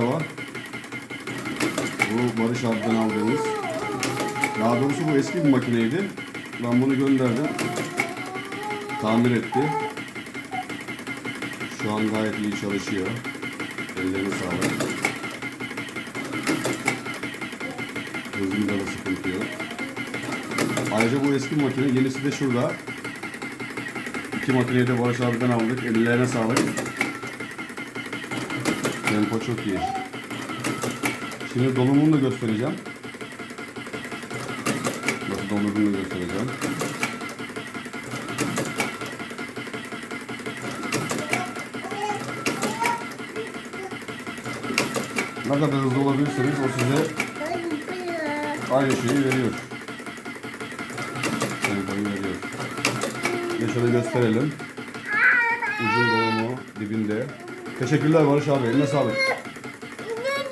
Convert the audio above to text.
Merhaba. Bu Barış abiden aldığımız. Daha doğrusu bu eski bir makineydi. Ben bunu gönderdim. Tamir etti. Şu an gayet iyi çalışıyor. Ellerine sağlık. Hızında da sıkıntı yok. Ayrıca bu eski makine. Yenisi de şurada. İki makineyi de Barış abiden aldık. Ellerine sağlık. Tempo çok iyi. Şimdi dolumunu da göstereceğim. Nasıl dolumunu da göstereceğim. Ne kadar hızlı olabilirseniz o size aynı şeyi veriyor. Tempoyu veriyor. Ve şöyle gösterelim. Ucun dolumu dibinde. Teşekkürler Barış abi. Eline sağlık.